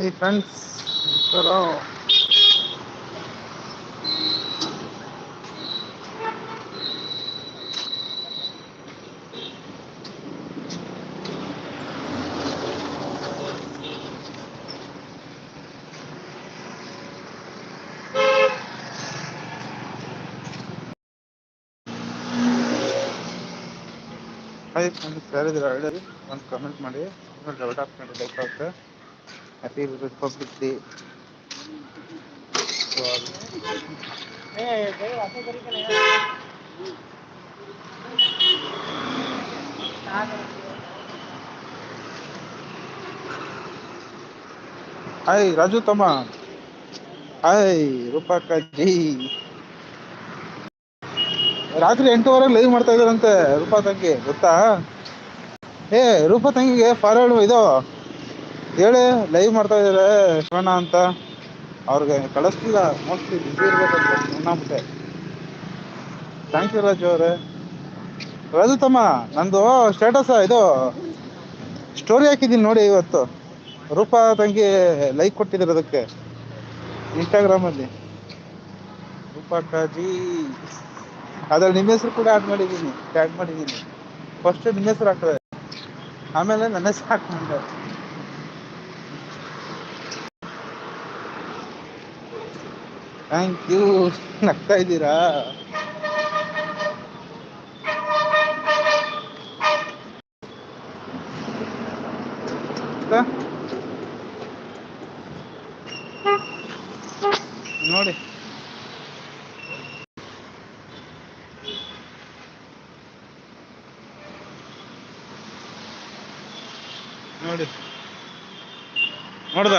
Hi friends ನಮಸ್ಕಾರ hi friends ಯಾರಿದ್ದೀರಾ? ಹೇಳಿ ಒಂದು ಕಮೆಂಟ್ ಮಾಡಿ. ಡೌಟ್ ಹಾಕ್ಕೊಂಡು ಲೈಕ್ ಆಗುತ್ತೆ happy republic day hi Raju ತಮ್ಮ ಹಾಯ್ ರೂಪಾಕಾಜಿ ರಾತ್ರಿ ಎಂಟೂವರೆಗೆ ಲೈವ್ ಮಾಡ್ತಾ ಇದಾರಂತೆ ರೂಪಾ ತಂಗಿ, ಗೊತ್ತಾ? ಏ, ರೂಪಾ ತಂಗಿಗೆ ಫಾರ್ವರ್ಡ್ ಇದು ಹೇಳಿ ಲೈವ್ ಮಾಡ್ತಾ ಇದಾರೆ ಶಿವಣ್ಣ ಅಂತ. ಅವ್ರಿಗೆ ಕಳಿಸ್ತಿಲ್ಲ ಮೋಸ್ಟ್ಲಿ ಬಿಸಿ ಇರ್ಬೇಕಂತ ಉಣ್ಣಾಬಿಟ್ಟೆ ಥ್ಯಾಂಕ್ ಯು ರಾಜು ಅವರೇ. ರಾಜು ತಮ್ಮ, ನಂದು ಸ್ಟೇಟಸ್ ಇದು ಸ್ಟೋರಿ ಹಾಕಿದ್ದೀನಿ ನೋಡಿ ಇವತ್ತು. ರೂಪಾ ತಂಗಿ ಲೈಕ್ ಕೊಟ್ಟಿದ್ರು ಅದಕ್ಕೆ ಇನ್ಸ್ಟಾಗ್ರಾಮಲ್ಲಿ ರೂಪಾ ಕಾಜಿ. ಅದ್ರಲ್ಲಿ ನಿಮ್ಮ ಹೆಸರು ಕೂಡ ಆ್ಯಡ್ ಮಾಡಿದ್ದೀನಿ ಆ್ಯಡ್ ಮಾಡಿದ್ದೀನಿ. ಫಸ್ಟ್ ನಿಮ್ಮ ಹೆಸರು ಹಾಕ್ತಾರೆ. ಆಮೇಲೆ ನನ್ನ ಹೆಸರು ಹಾಕ್ಕೊಂಡೆ ಥ್ಯಾಂಕ್ ಯು ನಗ್ತಾ ಇದ್ದೀರಾ? ನೋಡಿ. ನೋಡಿ. ನೋಡ್ದ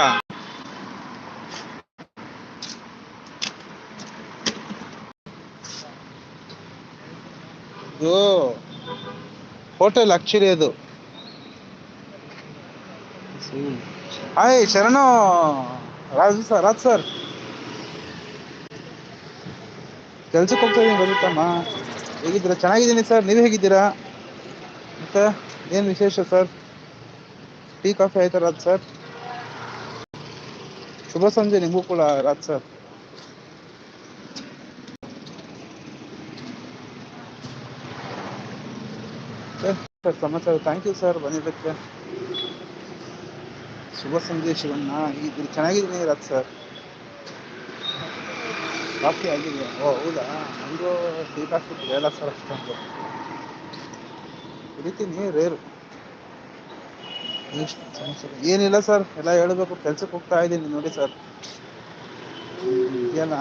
ಇದು ಹೋಟೆಲ್ ಆಕ್ಚುಲಿ ಅದು. Hi Sharanu. Raju sir, Raj sir. ಕೆಲ್ಸಕ್ಕೆ ಹೋಗ್ತಾ ಬರುತ್ತಮ್ಮ ಹೇಗಿದ್ದೀರಾ? ಚೆನ್ನಾಗಿದ್ದೀನಿ ಸರ್. ನೀವು ಹೇಗಿದ್ದೀರಾ? ಮತ್ತೆ ಏನು ವಿಶೇಷ ಸರ್? ಟೀ, ಕಾಫಿ ಆಯ್ತಾ ರಾಜ್ ಸರ್? ಶುಭ ಸಂಜೆ ನಿಮಗೂ ಕೂಡ, ರಾಜ್ ಸರ್. ಸರ್, ಸಮಾಚಾರ. ಥ್ಯಾಂಕ್ ಯು ಸರ್ ಬಂದಿದ್ದಕ್ಕೆ ಶುಭ ಸಂದೇಶವನ್ನ ಇದು ಚೆನ್ನಾಗಿದ್ದೀನಿ ರಾಜ್ ಸರ್. ಕಾಫಿ ಆಗಿದೆ. ಓ, ಹೌದಾ? ನನಗೂ ಟೀ ಕಾಫಿ ಬೇಡ ಸರ್ ಅಷ್ಟೊಂದು. ಕುಡಿತೀನಿ ರೇರು ಎಷ್ಟು ಏನಿಲ್ಲ ಸರ್. ಎಲ್ಲ ಹೇಳಬೇಕು. ಕೆಲ್ಸಕ್ಕೆ ಹೋಗ್ತಾ ಇದ್ದೀನಿ ನೋಡಿ ಸರ್. ಏನ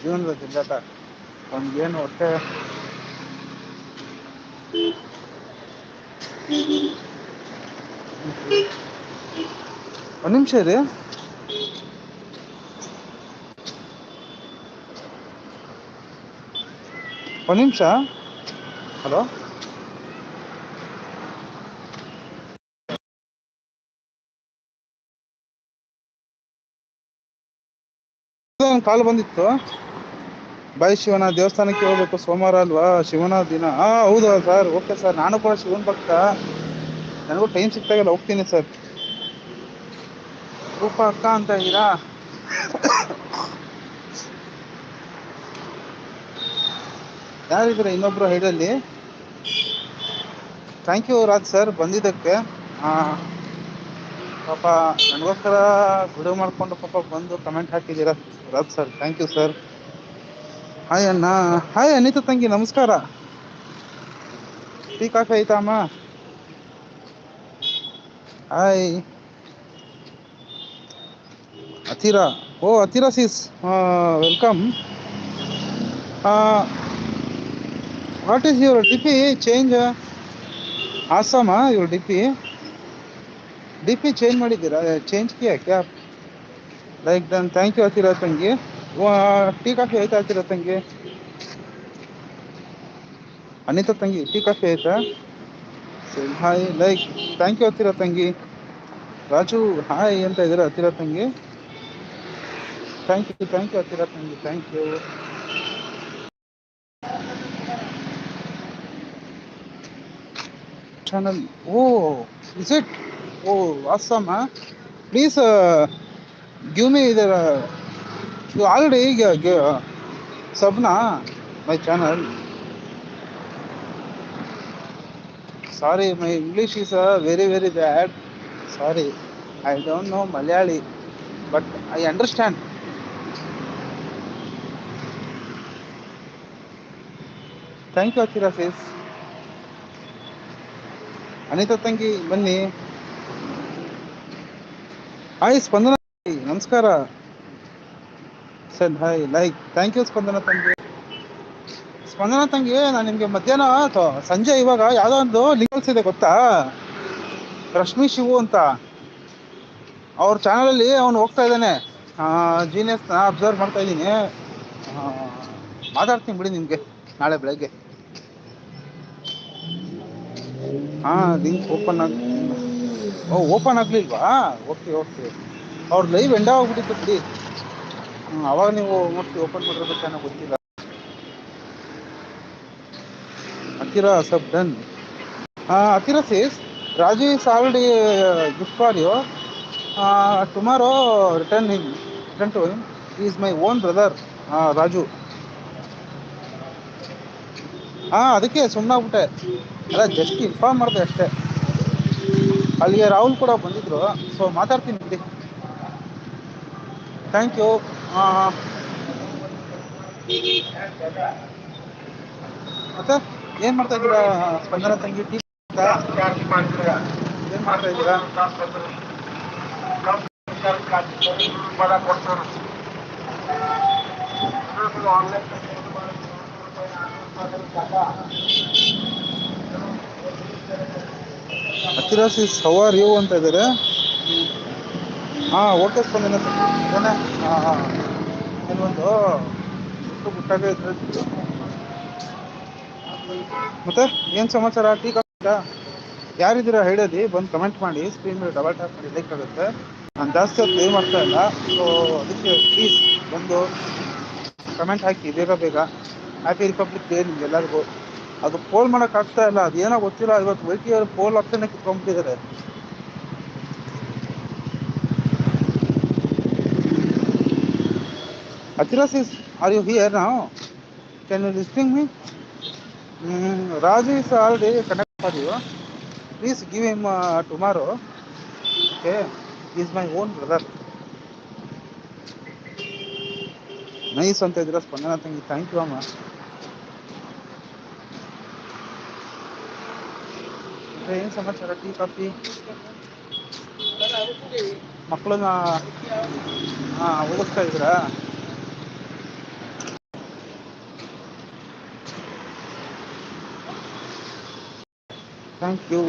ಜೀವನದ ಜಿಲ್ಲಾಟ ಅವ್ನಿಗೇನು ಹೊಟ್ಟೆ ಒಂದು ನಿಮಿಷ ರೀ ಒಂದು ನಿಮಿಷ. ಹಲೋ? ಕಾಲ್ ಬಂದಿತ್ತು. ಬಾಯ್ ಶಿವನ ದೇವಸ್ಥಾನಕ್ಕೆ ಹೋಗ್ಬೇಕು ಸೋಮವಾರ ಅಲ್ವಾ? ಶಿವನ ದಿನ. ಹಾ ಹೌದು ಸರ್. Okay sir. ನಾನು ಕೂಡ ಶಿವನ ಭಕ್ತ. ನನಗೂ ಟೈಮ್ ಸಿಕ್ತಾಗೆಲ್ಲ ಹೋಗ್ತೀನಿ ಸರ್. ರೂಪ ಅಕ್ಕ ಅಂತ ಇದ್ದೀರಾ? ಯಾರಿದ್ದೀರಾ ಇನ್ನೊಬ್ರು ಹೈಡಲ್ಲಿ ಥ್ಯಾಂಕ್ ಯು ರಾಜ್ ಸರ್. ಬಂದಿದ್ದಕ್ಕೆ. ಪಾಪ ನನಗೋಸ್ಕರ ವಿಡಿಯೋ ಮಾಡ್ಕೊಂಡು ಪಾಪ ಬಂದು ಕಮೆಂಟ್ ಹಾಕಿದ್ದೀರಾ Raj sir. Thank you sir. Hi ಅಣ್ಣ. ಹಾಯ್ ಅನಿತಾ ತಂಗಿ, ನಮಸ್ಕಾರ. ಟೀ, ಕಾಫಿ ಆಯ್ತಾ ಅಮ್ಮ hi. Athira. O, Athira says welcome what is your D P change awesome ಇವ್ರ D P D P change ಮಾಡಿದ್ದೀರಾ? ಚೇಂಜ್ ಕ್ಯಾ like than thank you Athira ತಂಗಿ. Tea coffee ಆಯ್ತಾ ಹತ್ತಿರ ತಂಗಿ ಅನಿತಾ ತಂಗಿ ಟೀ ಕಾಫಿ ಆಯ್ತಾ ಸರಿ hi like thank you Athira ತಂಗಿ ರಾಜು ಹಾಯ್ ಅಂತ ಇದ್ದೀರಾ ಹತ್ತಿರ ತಂಗಿ thank you thank you Athira ತಂಗಿ thank you channel oh is it oh awesome please give me ಇದರ್ ಯು ಆಲ್ರೆಡಿ ಈಗ ಸಬ್ನಾ my channel sorry my English is a very very bad sorry I don't know Malayali but I understand thank you Achira face Anitha ತಂಗಿ ಬನ್ನಿ. Hi Spandana ನಮಸ್ಕಾರ. Sir hi like thank you Spandana ತಂಗಿ. ಸ್ಪಂದನ ತಂಗಿ, ನಾನು ನಿಮಗೆ ಮಧ್ಯಾಹ್ನ ಅಥವಾ ಸಂಜೆ ಇವಾಗ ಯಾವುದೋ ಒಂದು ಲಿಂಕ್ಸ್ ಇದೆ ಗೊತ್ತಾ? ರಶ್ಮಿ, ಶಿವು ಅಂತ. ಅವ್ರ ಚಾನಲಲ್ಲಿ ಅವನು ಹೋಗ್ತಾ ಇದ್ದಾನೆ. ಜೀನಿಯಸ್ನ ಅಬ್ಸರ್ವ್ ಮಾಡ್ತಾ ಇದ್ದೀನಿ. ಮಾತಾಡ್ತೀನಿ ಬಿಡಿ ನಿಮಗೆ ನಾಳೆ ಬೆಳಗ್ಗೆ. ಹಾಂ ಲಿಂಕ್ ಓಪನ್ ಆಗಿ, ಓ ಓಪನ್ ಆಗಲಿಲ್ವಾ? ಓಕೆ ಓಕೆ ಅವ್ರ ಲೈವ್ ಎಂಡ ಆಗ್ಬಿಟ್ಟಿತ್ತು ಬಿಡಿ. ಅವಾಗ ನೀವು ಮೋಸ್ಟ್ಲಿ ಓಪನ್ ಮಾಡಿರ್ಬೇಕು ಗೊತ್ತಿಲ್ಲ. Athira sub done. Athira says Raju is already gift for you tomorrow return ಹಿಂಗ್ ರಿಟರ್ನ್ ಟು ಹಿಂಗ್ is my own brother Raju. ಹಾ ಅದಕ್ಕೆ ಸುಮ್ಮನಾಗ್ಬಿಟ್ಟೆ ಅಲ್ಲ ಜಸ್ಟ್ ಇನ್ಫಾರ್ಮ್ ಮಾಡಿದೆ ಅಷ್ಟೇ. ಅಲ್ಲಿಗೆ ರಾಹುಲ್ ಕೂಡ ಬಂದಿದ್ರು ಸೊ ಮಾತಾಡ್ತೀನಿ ಥ್ಯಾಂಕ್ ಯು ಮತ್ತೆ ಏನ್ ಮಾಡ್ತಾ ಇದ್ದೀರಾ? ಸ್ಪಂದನ ತಂಗಿ ಟೀ ಏನ್ ಮಾಡ್ತಾ ಇದ್ದೀರಾ? ಹತ್ತಿರ ಸವಾರ್ ಯು ಅಂತ ಇದ್ದಾರೆ ಹಾ, ಓಕೆ ಸ್ಪಂದನ ಹಾಂ ಹಾಂ. ಕೆಲವೊಂದು ಇದ್ರೆ ಮತ್ತೆ ಏನು ಸಮಾಚಾರ? ಟೀ ಕಾಫಿ ಯಾರಿದ್ದೀರಾ ಹೇಳೋದಿ ಬಂದು ಕಮೆಂಟ್ ಮಾಡಿ ಸ್ಕ್ರೀನ್ ಮೇಲೆ ಡಬಲ್ ಟ್ಯಾಪ್ ಮಾಡಿ ಲೈಕ್ ಆಗುತ್ತೆ. ನಾನು ಜಾಸ್ತಿ ಹೊತ್ತು ಮಾಡ್ತಾ ಇಲ್ಲ. ಸೊ ಅದಕ್ಕೆ ಪ್ಲೀಸ್ ಬಂದು ಕಮೆಂಟ್ ಹಾಕಿ, ಬೇಗ ಬೇಗ. ಹ್ಯಾಪಿ ರಿಪಬ್ಲಿಕ್ ಡೇ ನಿಮ್ಗೆಲ್ಲರಿಗೂ ಅದು ಪೋಲ್ ಮಾಡೋಕ್ಕಾಗ್ತಾ ಇಲ್ಲ, ಅದೇನೋ ಗೊತ್ತಿಲ್ಲ. ಇವತ್ತು ವೈಟಿ ಅವರು ಪೋಲ್ ಆಪ್ಷನ್ ಕಿತ್ಕೊಂಡ್ಬಿಟ್ಟಿದ್ದಾರೆ Athiras is, are you here now? Can you listening me? Mm, Raju is already connect for you. Please give him uh, tomorrow. Okay, he is my own brother. Nice ಅಂತ ಇದ್ದೀರಾ ಸ್ಪಂದನ ತಂಗಿ thank you ಅಮ್ಮ ಏನು ಸಮಾಚಾರ tea coffee ಮಕ್ಕಳನ್ನ ಹಾಂ ಓದಿಸ್ತಾ ಇದ್ದೀರಾ ಥ್ಯಾಂಕ್ ಯು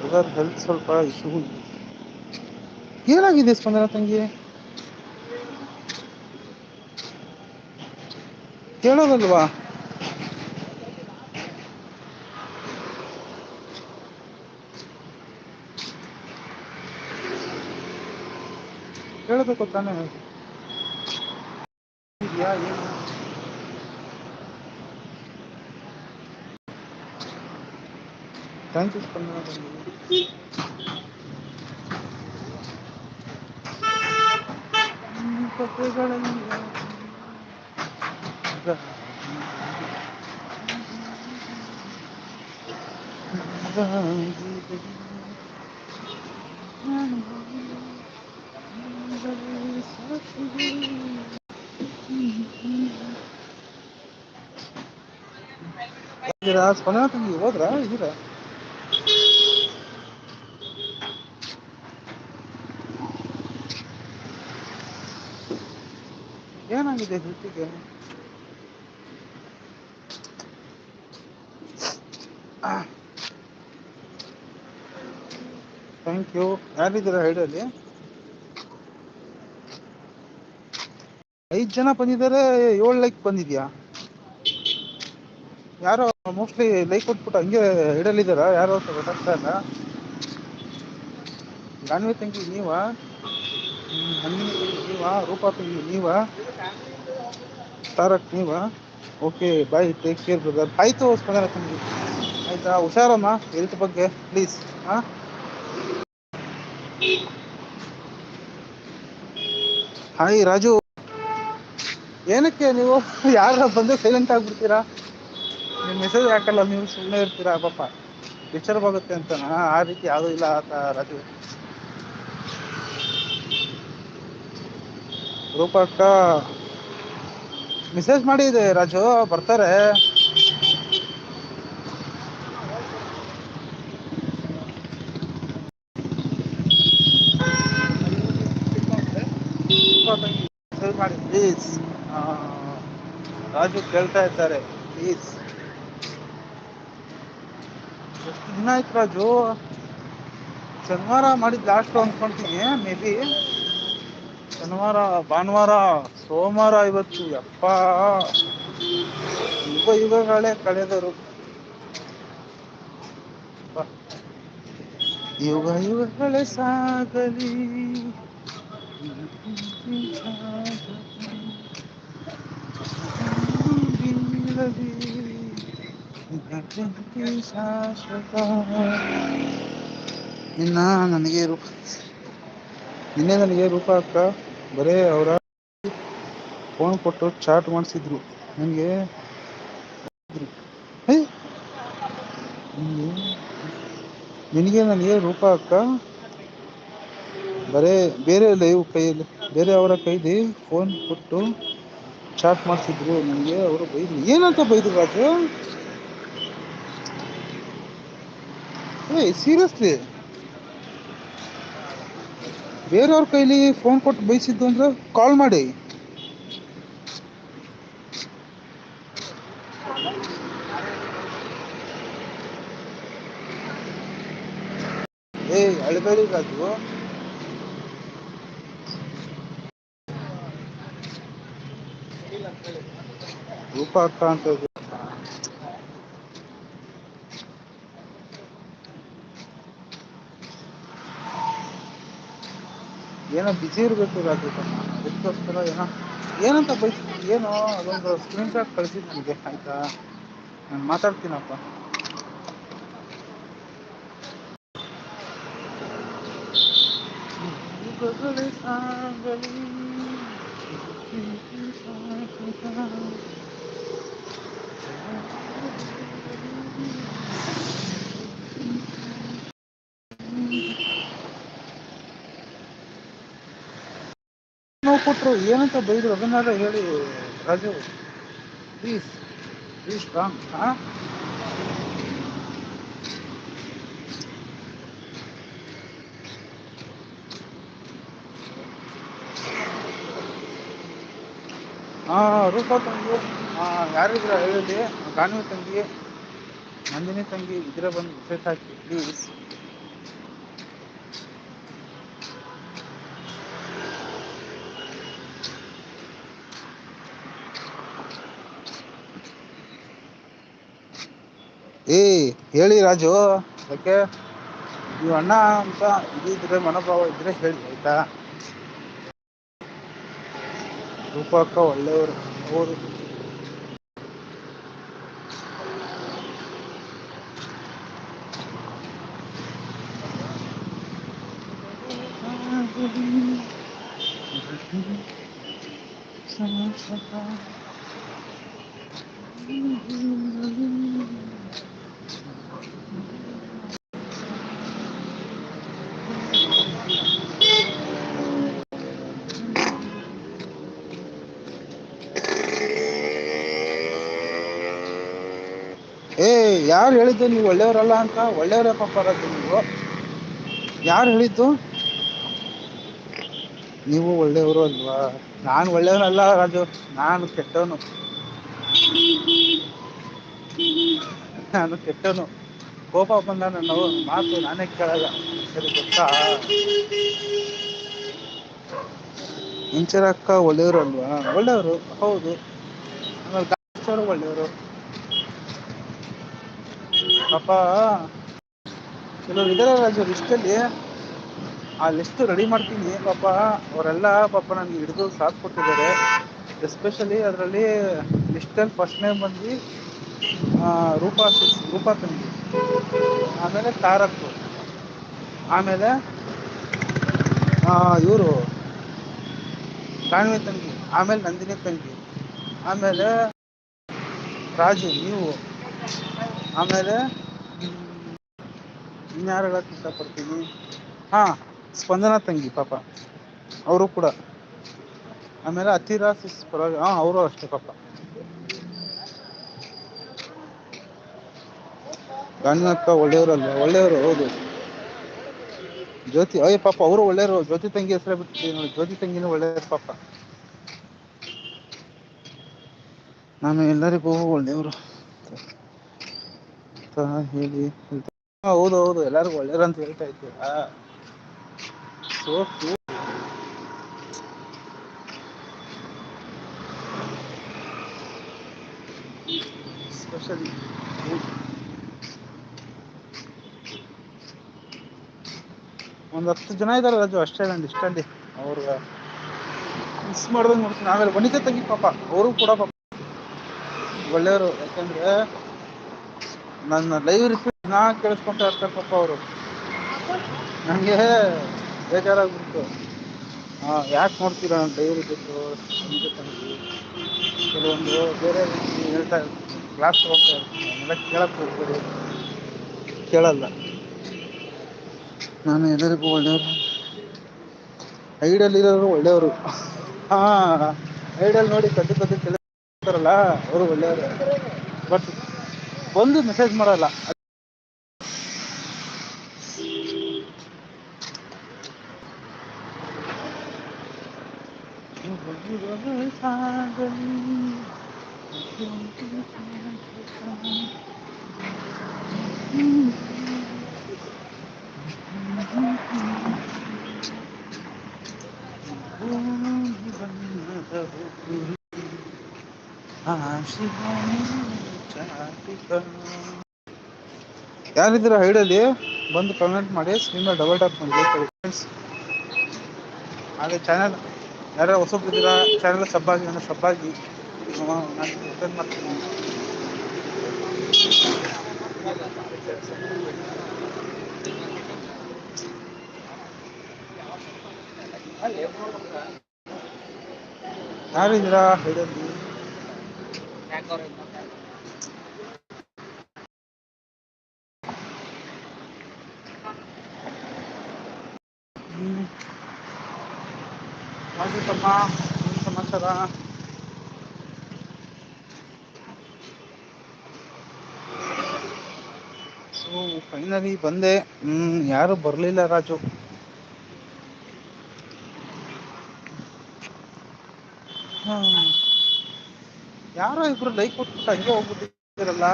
ಬ್ರದರ್ ಹೆಲ್ತ್ ಸ್ವಲ್ಪ ಇಶ್ಯೂ ಏನಾಗಿದೆ ಸ್ಪಂದನ ತಂಗಿ ಕೇಳೋದಲ್ವಾ ಕೇಳಬೇಕು ತಾನೇ ಇದೆಯಾ ಏನು ಥ್ಯಾಂಕ್ ಯು ಸ್ಪಂದನ ತಂಗಿ ಕಥೆಗಳಲ್ಲಿ ಇದ್ದೀರಾ ಸ್ಪಂದನ ತಂಗಿ ಹೋದ್ರಾ ಇದ್ದೀರಾ ಜೊತೆಗೆ. ಥ್ಯಾಂಕ್ ಯು ಯಾರಿದ್ದೀರಾ ಹೇಳಿ ಐದು ಜನ ಬಂದಿದ್ದಾರೆ, ಏಳು ಲೈಕ್ ಬಂದಿದ್ಯಾ? ಯಾರೋ ಮೋಸ್ಟ್ಲಿ ಲೈಕ್ ಕೊಟ್ಬಿಟ್ಟು ಹಂಗೆ ಹೈಡಲ್ಲಿದ್ದಾರಾ ಯಾರೋ ಗೊತ್ತಾಗ್ತಾ ಇಲ್ಲ. ಗಾನ್ವಿ ತಂಗಿ ನೀವಾ? ಹನ್ನಿ ನೀವಾ ರೂಪಾ ತಂಗಿ ನೀವಾ? ತಾರಕ್, ನೀವಾ? Okay, bye take care brother ಆಯ್ತು, ಸ್ಪಂದನ ತಂಗಿ. ಆಯ್ತಾ? ಹುಷಾರಮ್ಮ ಹೆಲ್ತ್ ಬಗ್ಗೆ ಪ್ಲೀಸ್ ಹಾ? ಹಾಯ್ ರಾಜು. ಏನಕ್ಕೆ ನೀವು? ಯಾರ ಬಂದು ಸೈಲೆಂಟ್ ಆಗ್ಬಿಡ್ತೀರಾ? ನಿಮ್ಮ ಮೆಸೇಜ್ ಹಾಕಲ್ಲ, ನೀವು ಸುಮ್ಮನೆ ಇರ್ತೀರಾ? ಪಾಪ. ಡಿಸ್ಟರ್ಬ್ ಆಗುತ್ತೆ ಅಂತ ಆ ರೀತಿ ಯಾವುದೂ ಇಲ್ಲ ಆತ ರಾಜು ರೂಪಕ್ಕ ಮಿಸೇಜ್ ಮಾಡಿದೆ ರಾಜು ಬರ್ತಾರೆ. ಮೆಸೇಜ್ ಮಾಡಿ ಪ್ಲೀಸ್ ರಾಜು ಕೇಳ್ತಾ ಇದ್ದಾರೆ. ಪ್ಲೀಸ್ ಎಷ್ಟು ದಿನ ಆಯ್ತು ರಾಜು? ಶನಿವಾರ ಮಾಡಿದ್ ಲಾಸ್ಟ್ ಅನ್ಕೊಂತೀನಿ ಮೇ ಬಿ ಶನಿವಾರ, ಭಾನುವಾರ, ಸೋಮವಾರ ಇವತ್ತು ಯಪ್ಪ. ಯುಗ ಯುಗಗಳೇ ಕಳೆದರು. ಯುಗ ಯುಗಗಳೇ ಸಾಗಲಿ. ಶಾಶ್ವತ ಇನ್ನ ನನಗೆ ರೂಪ ನಿನ್ನೆ ನನಗೆ ರೂಪ ಅಕ್ಕ, ಬರೇ ಅವರ ಫೋನ್ ಕೊಟ್ಟು ಚಾಟ್ ಮಾಡಿಸಿದ್ರು. ನನಗೆ ನಿನ್ಗೆ ನಿನಗೆ ರೂಪ ಅಕ್ಕ, ಬರೇ ಬೇರೆ ಲೈವ್ ಕೈಯಲ್ಲಿ, ಬೇರೆ ಅವರ ಕೈಲಿ ಫೋನ್ ಕೊಟ್ಟು ಚಾಟ್ ಮಾಡಿಸಿದ್ರು. ನನಗೆ ಅವರು ಬೈದ್ರು. ಏನಂತ ಬೈದ್ರು ರಾಜು? ಏ ಸೀರಿಯಸ್ಲಿ ಬೇರೆಯವ್ರ ಕೈಲಿ ಫೋನ್ ಕೊಟ್ಟು ಬೈಸಿದ್ದು ಅಂದ್ರೆ ಕಾಲ್ ಮಾಡಿ. ಏ ಅಳಬೇಡಿ ರಾಜು. ರೂಪ ಅಂತ ಇದೆ. ಏನೋ ಬಿಜಿ ಇರ್ಬೇಕು ರಾತ್ರಿ ಅದಕ್ಕೋಸ್ಕರ ಏನೋ ಏನಂತ ಬೈಸ್ ಏನೋ ಅದೊಂದು ಸ್ಕ್ರೀನ್ ಶಾಟ್ ಕಳಿಸಿದ್ ನನಗೆ, ಆಯ್ತಾ? ನಾನು ಮಾತಾಡ್ತೀನಪ್ಪ. ನೋವು ಕೊಟ್ಟರು ಏನಂತ ಬೈದ್ರು ಅದನ್ನಾರ ಹೇಳಿ ರಾಜು ಪ್ಲೀಸ್ ಪ್ಲೀಸ್ ಕಾಮ್ ಹಾ ಹಾಂ ರೂಪ ತಂಗಿ ಹಾ ಯಾರಿದ್ರ ಹೇಳಿ ಗಾನವಿ ತಂಗಿ, ನಂದಿನಿ ತಂಗಿ, ಇದ್ರೆ ಬಂದು ಮೆಸೇಜ್ ಹಾಕಿ ಪ್ಲೀಸ್ ಏ ಹೇಳಿ ರಾಜು ಯಾಕೆ ನೀವು ಅಣ್ಣ ಅಂತ ಇದಿದ್ರೆ ಮನೋಭಾವ ಇದ್ರೆ ಹೇಳಿ, ಆಯ್ತಾ? ರೂಪ ಅಕ್ಕ ಒಳ್ಳೆಯವರು ಹೌದು ಏ ಯಾರು ಹೇಳಿದ್ದು ನೀವು ಒಳ್ಳೆಯವರಲ್ಲ ಅಂತ ಒಳ್ಳೆಯವರೇ ರಾಜು ನೀವು? ಯಾರು ಹೇಳಿದ್ದು? ನೀವು ಒಳ್ಳೆಯವರು ಅಲ್ವಾ? ನಾನು ಒಳ್ಳೆಯವನಲ್ಲ ರಾಜು, ನಾನು ಕೆಟ್ಟವನು. ನಾನು ಕೆಟ್ಟವನು. ಕೋಪ ಬಂದ ನನ್ನ ಮಾತು ನಾನೇ ಕೇಳಲ್ಲ. ಸರಿ, ಗೊತ್ತಾ? ಇಂಚರ ಅಕ್ಕ ಒಳ್ಳೆಯವರು ಅಲ್ವಾ? ಒಳ್ಳೆಯವರು, ಹೌದು. ಆಮೇಲೆ ಒಳ್ಳೆಯವರು. ಪಾಪ. ಕೆಲವರು ಇದಾರೆ ರಾಜು ಲಿಸ್ಟಲ್ಲಿ ಆ ಲಿಸ್ಟ್ ರೆಡಿ ಮಾಡ್ತೀನಿ. ಪಾಪ ಅವರೆಲ್ಲ ಪಾಪ ನನಗೆ ಹಿಡಿದು ಸಾಥ್ ಕೊಟ್ಟಿದ್ದಾರೆ. ಎಸ್ಪೆಷಲಿ ಅದರಲ್ಲಿ ಲಿಸ್ಟಲ್ಲಿ ಫಸ್ಟ್ ನೇಮ್ ಬಂದು ರೂಪಾ ರೂಪಾ ತಂಗಿ ಆಮೇಲೆ ತಾರಕ್ ಆಮೇಲೆ ಇವರು ಕಾಣ್ವೆ ತಂಗಿ, ಆಮೇಲೆ ನಂದಿನಿ ತಂಗಿ. ಆಮೇಲೆ ರಾಜು, ನೀವು. ಆಮೇಲೆ ಇನ್ಯಾರು ಹೇಳಕ್ ಇಷ್ಟಪಡ್ತೀನಿ? ಹಾ, ಸ್ಪಂದನ ತಂಗಿ ಪಾಪ. ಅವರು ಕೂಡ. ಆಮೇಲೆ ಅತಿರಾಸ್ ಪರವಾಗಿ ಹಾ, ಅವರು ಅಷ್ಟೇ ಪಾಪ. ಗಂಡ್ಮಕ್ಕ ಒಳ್ಳೆಯವರಲ್ಲ ಒಳ್ಳೆಯವರು, ಹೌದು. ಜ್ಯೋತಿ ಅಯ್ಯ, ಪಾಪ, ಅವರು ಒಳ್ಳೆಯವರು. ಜ್ಯೋತಿ ತಂಗಿ ಹೆಸರೇ ಬಿಟ್ಟಿದ್ದೀನಿ ಜ್ಯೋತಿ ತಂಗಿನೂ ಒಳ್ಳೆಯವರು ಪಾಪ. ನಾನು ಎಲ್ಲರಿಗೂ ಒಳ್ಳೆಯವರು. ಹೇಳಿ ಹೌದು, ಹೌದ. ಎಲ್ಲಾರ್ಗು ಅಂತ ಹೇಳ್ತಾ ಇದ್ದೀರಾ ಸೋ ಸ್ಪೆಷಲಿ ಒಂದ್ ಹತ್ತು ಜನ ಇದ್ದಾರೆ ರಾಜು, ಅಷ್ಟೇ ನಂದು ಇಷ್ಟಂಡಿ ಅವ್ರ ಮಿಸ್ ಮಾಡ್ದಂಗ್ ನೋಡ್ತೀನಿ. ಆಮೇಲೆ ವನಿತಾ ತಂಗಿ ಪಾಪ ಅವರು ಕೂಡ ಪಾಪ. ಒಳ್ಳೆಯವರು, ಯಾಕಂದ್ರೆ ನನ್ನ ಲೈವ್ ರಿಪೀಟ್ ನಾ ಇರ್ತಾರೆ ಪಾಪ ಅವರು. ನಂಗೆ ಬೇಜಾರಾಗ್ಬಿಡ್ತು. ಹಾ ಯಾಕೆ ನೋಡ್ತೀರಾ ನ ಲೈವ್ ರಿಪೀಟ್ ಕೆಲವೊಂದು ಬೇರೆ ರೀತಿ ಹೇಳ್ತಾ ಕ್ಲಾಸ್ ತಗೊಳ್ತಾ ಇರ್ತೀನಿ ಎಲ್ಲ ಕೇಳಕ್ಕೆ ಹೋಗ್ಬೇಡಿ. ಕೇಳಲ್ಲ. ನಾನು ಎಲ್ಲರಿಗೂ ಒಳ್ಳೆಯವರು. ಐಡಲ್ ಇರೋರು ಒಳ್ಳೆಯವರು. ಹಾ, ಐಡಲ್ ನೋಡಿ ಕದ್ದು ಕದ್ದು ಕೇಳಿರ್ತಾರಲ್ಲ ಅವರು ಒಳ್ಳೆಯವರು. ಬಟ್ ಬಂದು ಮೆಸೇಜ್ ಮಾಡಲ್ಲ. ಯಾರಿದ್ದೀರಾ ಹೈಡಲ್ಲಿ ಬಂದು ಕಮೆಂಟ್ ಮಾಡಿ ಮೇಲೆ ಡಬಲ್ ಟ್ಯಾಪ್ ಮಾಡಿ. ಫ್ರೆಂಡ್ಸ್ ಹಾಗೆ ಚಾನಲ್ ಯಾರ್ಯಾರು ಹೊಸಬ್ರು ಇದ್ದೀರಾ? ಚಾನಲ್ ಸಬ್ಬಾಗಿ ನನ್ನ ಸಬ್ಬಾಗಿ. ನಾನು ರಿಟರ್ನ್ ಮಾಡ್ತೀನಿ. ಯಾರಿದ್ದೀರಾ ಹೈಡಲ್ಲಿ ಹ್ಮ್ ಹಾಗೆ ತಮ್ಮ ಸಮಾಚಾರ. ಸೊ ಫೈನಲಿ ಬಂದೆ. ಹ್ಮ್, ಯಾರು ಬರಲಿಲ್ಲ ರಾಜು? ಯಾರೋ ಇಬ್ರು ಲೈಕ್ ಕೊಟ್ಬಿಟ್ಟು ಹಂಗೆ ಹೋಗ್ಬಿಟ್ಟಿರಲ್ಲ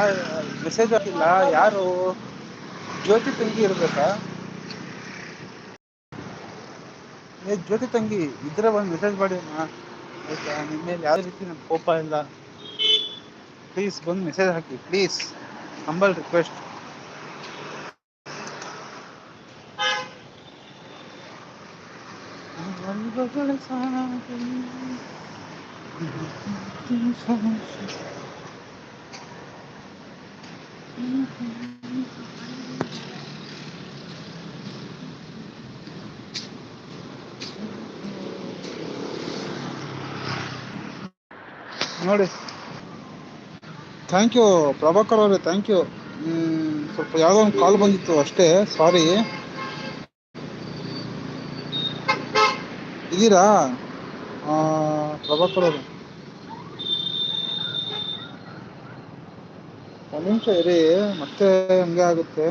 ಮೆಸೇಜ್ ಆಗಿಲ್ಲ ಯಾರು? ಜ್ಯೋತಿ ತಂಗಿ ಇರ್ಬೇಕಾ? ಏ, ಜ್ಯೋತಿ ತಂಗಿ, ಇದ್ರೆ ಒಂದ್ ಮೆಸೇಜ್ ಮಾಡಿ ಅಮ್ಮ ಆಯ್ತಾ ನಿಮ್ಮೇಲೆ ಯಾವ್ದ ರೀತಿ ನಮ್ ಕೋಪ ಇಲ್ಲ. ಪ್ಲೀಸ್ ಬಂದು ಮೆಸೇಜ್ ಹಾಕಿ. ಪ್ಲೀಸ್ ಹಂಬಲ್ ರಿಕ್ವೆಸ್ಟ್ ನೋಡಿ. ಥ್ಯಾಂಕ್ ಯು ಪ್ರಭಾಕರ್ ಅವರೇ ಥ್ಯಾಂಕ್ ಯು ಸ್ವಲ್ಪ ಯಾವುದೋ ಒಂದು ಕಾಲ್ ಬಂದಿತ್ತು ಅಷ್ಟೇ ಸಾರಿ ಇದ್ದೀರಾ ಪ್ರಭಾಕರ್ ಅವರು. ಒಂದು ನಿಮಿಷ ಇರಿ, ಮತ್ತೆ ಹಂಗೆ ಆಗುತ್ತೆ.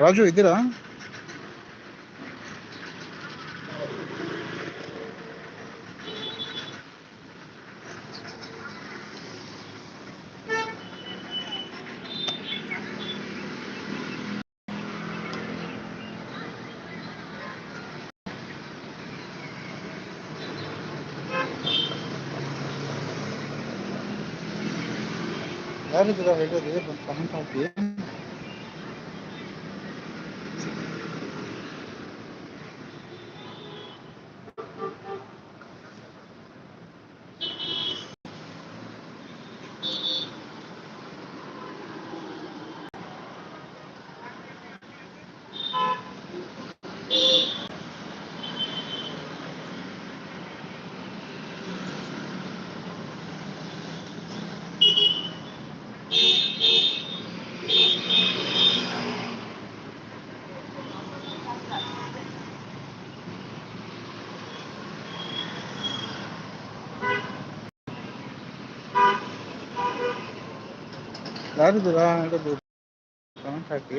ರಾಜು ಇದ್ದೀರಾ ಯಾರಿದ್ದೀರಾ ಹೇಳಿ ಒಂದು ಕಮೆಂಟ್ ಹಾಕಿ ಯಾರಿದ್ದೀರಾ ಹೇಳೋದು ಕಮೆಂಟ್ ಹಾಕಿ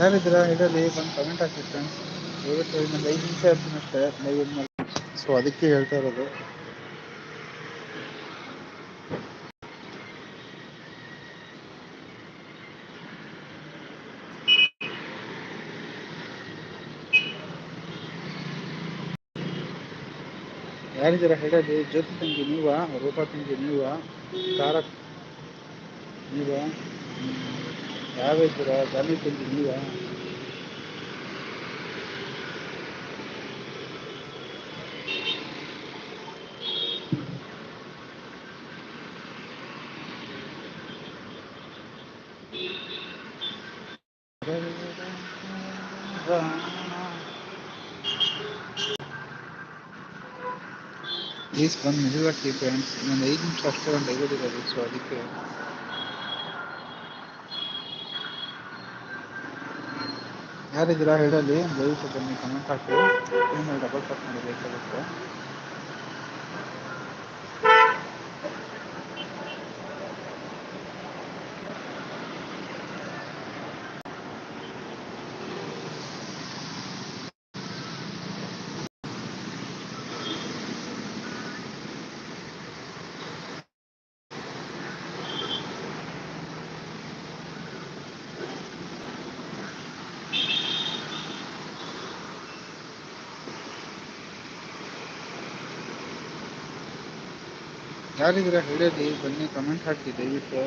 ಯಾರಿದ್ದೀರಾ ಬಂದು ಕಮೆಂಟ್ ಹಾಕಿ ಫ್ರೆಂಡ್ಸ್ ಐದು ನಿಮಿಷ ಇರ್ತೀನಿ ಅಷ್ಟೇ. ಸೊ ಅದಕ್ಕೆ ಹೇಳ್ತಾ ಇರೋದು. ಯಾರಿದ್ದೀರಾ ಹೇಳಲಿ ಜ್ಯೋತಿ ತಂಗಿ ನೀವಾ ರೂಪಾ ತಂಗಿ ನೀವಾ ತಾರಕ್ ನೀವಾ ಯಾವಿದ್ದೀರಾ ದಾನಿ ತಂಗಿ ನೀವಾ ಪ್ಲೀಸ್ ಬಂದು ಮೆದುವಾಗಿ ಫ್ರೆಂಡ್ಸ್ ಒಂದು ಐದು ನಿಮಿಷ ಅಷ್ಟೇ ಒಂದು ಐವತ್ತಿರೋದು ಸೊ ಅದಕ್ಕೆ ಯಾರಿದ್ದೀರಾ ಹೇಳಲಿ? ದಯವಿಟ್ಟು ಬನ್ನಿ ಕಮೆಂಟ್ ಹಾಕಿ. ಡಬಲ್ ಟಚ್ ಮಾಡಿ ಬೇಕಾಗುತ್ತೆ ಯಾರಿದ್ದೀರಾ ಹೇಳಲಿ ಬನ್ನಿ ಕಮೆಂಟ್ ಹಾಕಿ, ದಯವಿಟ್ಟು.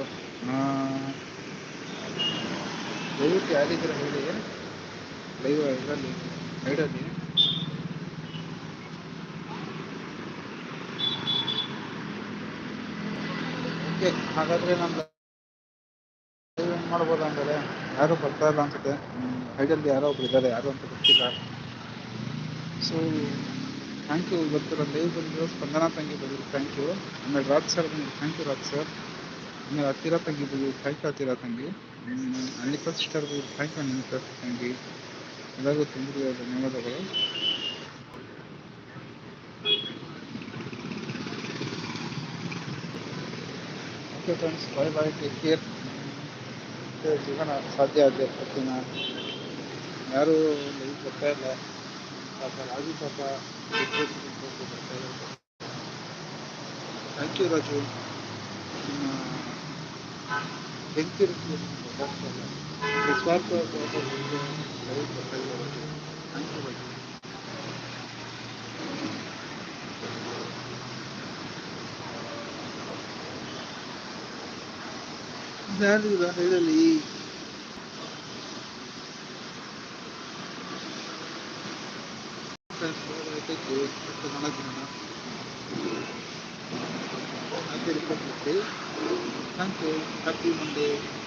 ದಯವಿಟ್ಟು ಯಾರಿದ್ರೆ ಹೇಳಿ ಲೈವ್ ಇದರಲ್ಲಿ ಹೇಳಲಿ ಓಕೆ ಹಾಗಾದ್ರೆ ನಾನು ಲೈವ್ ಮಾಡ್ಬೋದು ಅಂದರೆ, ಯಾರು ಬರ್ತಾ ಇಲ್ಲ ಅನ್ಸುತ್ತೆ. ಹೈಡಲ್ಲಿ ಯಾರೋ ಒಬ್ರು ಇದ್ದಾರೆ ಯಾರು ಅಂತ ಗೊತ್ತಿಲ್ಲ. ಸೊ ಥ್ಯಾಂಕ್ ಯು ಇವತ್ತು ನನ್ನ ಲೈವ್ ಬಂದಿರೋ ಸ್ಪಂದನಾ ತಂಗಿ ಬಂದಿದ್ದು ಥ್ಯಾಂಕ್ ಯು ಆಮೇಲೆ ರಾಜ್ ಸರ್ ಬಂದಿದ್ದು ಥ್ಯಾಂಕ್ ಯು ರಾಜ್ ಸರ್ ಆಮೇಲೆ ಹತ್ತಿರ ತಂಗಿ ಬಂದಿದ್ದು ಥ್ಯಾಂಕ್ ಯು ಹತ್ತಿರ ತಂಗಿ ಅನಿಕಾ ಸಿಸ್ಟರ್ ಬಂದಿದ್ದು ಥ್ಯಾಂಕ್ ಯು ಅನಿಕಾ ತಂಗಿ ಎಲ್ಲರಿಗೂ ತುಂಬ ಧನ್ಯವಾದಗಳು okay friends bye bye take care ಜೀವನ ಸಾಧ್ಯ ಆಗಿದೆ ಪ್ರತಿನ ಯಾರು ಲೈವ್ ಬರ್ತಾ ಇಲ್ಲ ಪಾಪ ರಾಜು ಪಾಪ ಬರ್ತಾ ಇಲ್ಲ ಥ್ಯಾಂಕ್ ಯು ರಾಜು ನಿಮ್ಮ ಬೆಂಕಿ ರುಚಿ ಬರ್ತಾ ಇಲ್ಲ ನಿಸ್ವಾರ್ಥ ಲೈವ್ ಬರ್ತಾ ಇಲ್ಲ ರಾಜು ಥ್ಯಾಂಕ್ ಯು ರಾಜು ಯಾರಿಲ್ಲ ಹೇಳಲಿ